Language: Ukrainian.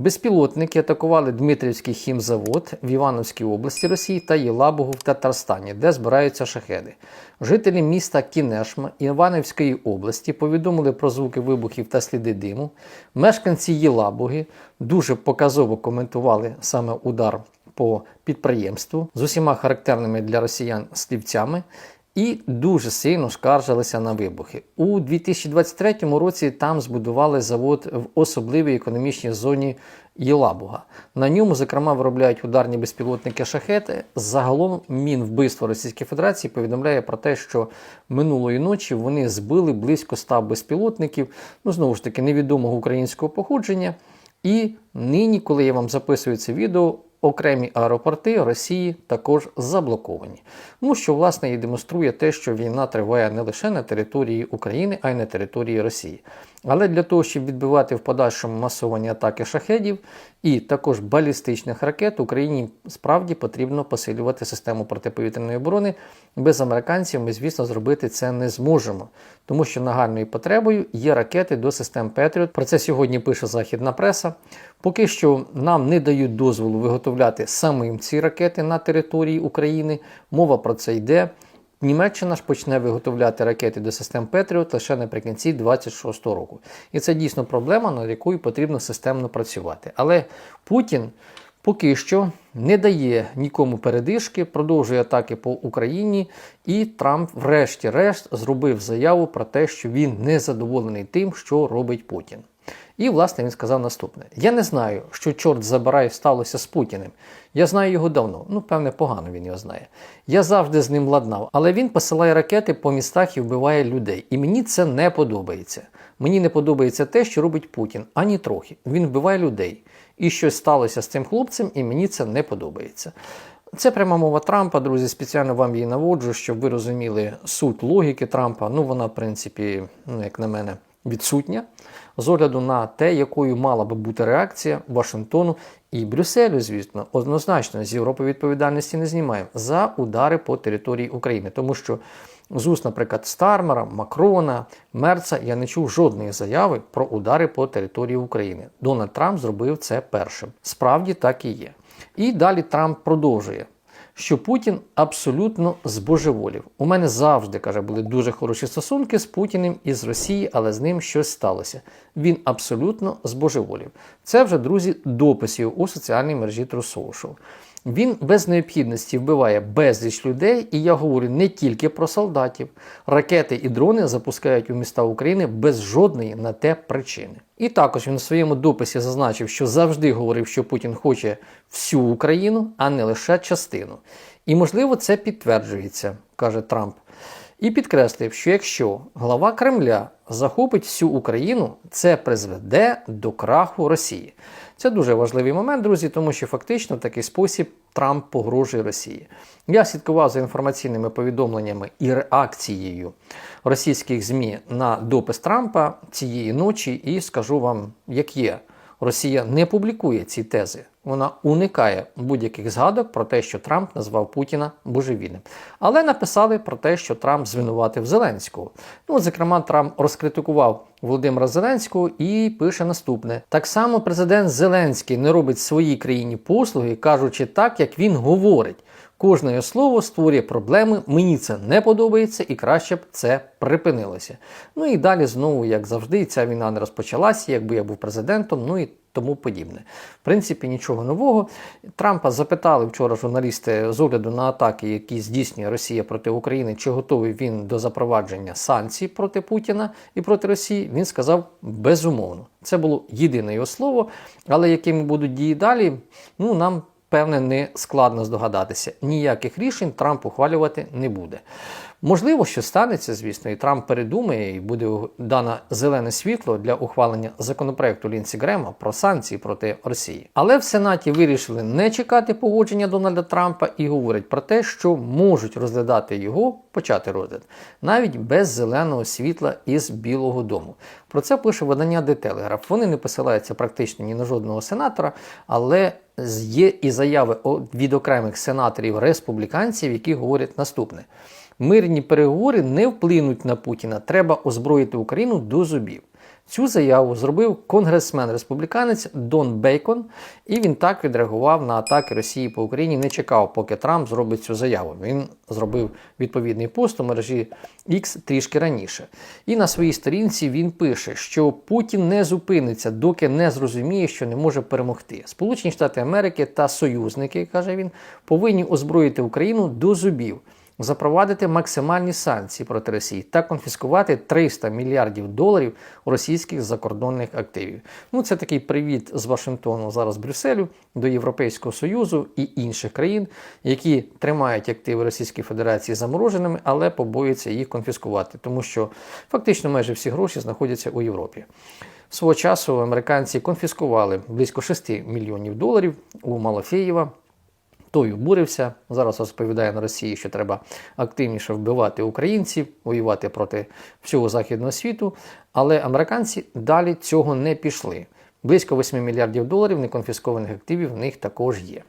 Безпілотники атакували Дмитрівський хімзавод в Івановській області Росії та Єлабугу в Татарстані, де збираються шахеди. Жителі міста Кінешма Іванівської області повідомили про звуки вибухів та сліди диму. Мешканці Єлабуги дуже показово коментували саме удар по підприємству з усіма характерними для росіян слівцями і дуже сильно скаржилися на вибухи. У 2023 році там збудували завод в особливій економічній зоні Єлабуга. На ньому, зокрема, виробляють ударні безпілотники шахети. Загалом Мінвбивство Російської Федерації повідомляє про те, що минулої ночі вони збили близько 100 безпілотників, ну знову ж таки, невідомого українського походження. І нині, коли я вам записую це відео, окремі аеропорти Росії також заблоковані. Ну що власне і демонструє те, що війна триває не лише на території України, а й на території Росії. Але для того, щоб відбивати в подальшому масовані атаки шахедів і також балістичних ракет, Україні справді потрібно посилювати систему протиповітряної оборони. Без американців ми, звісно, зробити це не зможемо, тому що нагальною потребою є ракети до систем Петріот. Про це сьогодні пише західна преса. Поки що нам не дають дозволу виготовляти самим ці ракети на території України. Мова про це йде. Німеччина ж почне виготовляти ракети до систем Петріот лише наприкінці 26-го року. І це дійсно проблема, над якою потрібно системно працювати. Але Путін поки що не дає нікому передишки, продовжує атаки по Україні, і Трамп, врешті-решт, зробив заяву про те, що він не задоволений тим, що робить Путін. І, власне, він сказав наступне: Я не знаю, що чорт забирає сталося з Путіним. Я знаю його давно, ну, певне, погано він його знає. Я завжди з ним ладнав, але він посилає ракети по містах і вбиває людей. І мені це не подобається. Мені не подобається те, що робить Путін, ані трохи. Він вбиває людей. І щось сталося з цим хлопцем, і мені це не подобається. Це пряма мова Трампа, друзі. Спеціально вам її наводжу, щоб ви розуміли суть логіки Трампа. Ну, вона, в принципі, ну, як на мене, відсутня з огляду на те, якою мала би бути реакція Вашингтону і Брюсселю, звісно, однозначно з Європи відповідальності не знімаємо за удари по території України, тому що з уст, наприклад, Стармера, Макрона, Мерца я не чув жодної заяви про удари по території України. Дональд Трамп зробив це першим. Справді так і є. І далі Трамп продовжує що Путін абсолютно збожеволів. У мене завжди каже, були дуже хороші стосунки з Путіним і з Росії, але з ним щось сталося. Він абсолютно збожеволів. Це вже друзі дописів у соціальній мережі Social. Він без необхідності вбиває безліч людей, і я говорю не тільки про солдатів. Ракети і дрони запускають у міста України без жодної на те причини. І також він у своєму дописі зазначив, що завжди говорив, що Путін хоче всю Україну, а не лише частину. І, можливо, це підтверджується, каже Трамп. І підкреслив, що якщо глава Кремля захопить всю Україну, це призведе до краху Росії. Це дуже важливий момент, друзі, тому що фактично в такий спосіб Трамп погрожує Росії. Я слідкував за інформаційними повідомленнями і реакцією російських ЗМІ на допис Трампа цієї ночі, і скажу вам, як є. Росія не публікує ці тези. Вона уникає будь-яких згадок про те, що Трамп назвав Путіна божевільним. Але написали про те, що Трамп звинуватив Зеленського. Ну, зокрема, Трамп розкритикував Володимира Зеленського і пише наступне: так само президент Зеленський не робить своїй країні послуги, кажучи так, як він говорить. Кожне слово створює проблеми, мені це не подобається і краще б це припинилося. Ну і далі знову, як завжди, ця війна не розпочалася, якби я був президентом, ну і тому подібне. В принципі, нічого нового. Трампа запитали вчора журналісти з огляду на атаки, які здійснює Росія проти України, чи готовий він до запровадження санкцій проти Путіна і проти Росії. Він сказав безумовно. Це було єдине його слово, але якими будуть дії далі, ну нам певне, не складно здогадатися. Ніяких рішень Трамп ухвалювати не буде. Можливо, що станеться, звісно, і Трамп передумає, і буде дано зелене світло для ухвалення законопроекту Лінсі Грема про санкції проти Росії. Але в Сенаті вирішили не чекати погодження Дональда Трампа і говорять про те, що можуть розглядати його, почати розгляд, навіть без зеленого світла із Білого Дому. Про це пише видання The Telegraph. Вони не посилаються практично ні на жодного сенатора, але є і заяви від окремих сенаторів республіканців, які говорять наступне. Мирні переговори не вплинуть на Путіна. Треба озброїти Україну до зубів. Цю заяву зробив конгресмен-республіканець Дон Бейкон, і він так відреагував на атаки Росії по Україні. Не чекав, поки Трамп зробить цю заяву. Він зробив відповідний пост у мережі X трішки раніше. І на своїй сторінці він пише, що Путін не зупиниться, доки не зрозуміє, що не може перемогти. Сполучені Штати Америки та союзники, каже він, повинні озброїти Україну до зубів запровадити максимальні санкції проти Росії та конфіскувати 300 мільярдів доларів російських закордонних активів. Ну, це такий привіт з Вашингтону зараз Брюсселю до Європейського Союзу і інших країн, які тримають активи Російської Федерації замороженими, але побоюються їх конфіскувати, тому що фактично майже всі гроші знаходяться у Європі. Свого часу американці конфіскували близько 6 мільйонів доларів у Малафєєва. Той обурився. Зараз розповідає на Росії, що треба активніше вбивати українців, воювати проти всього західного світу. Але американці далі цього не пішли. Близько 8 мільярдів доларів неконфіскованих активів в них також є.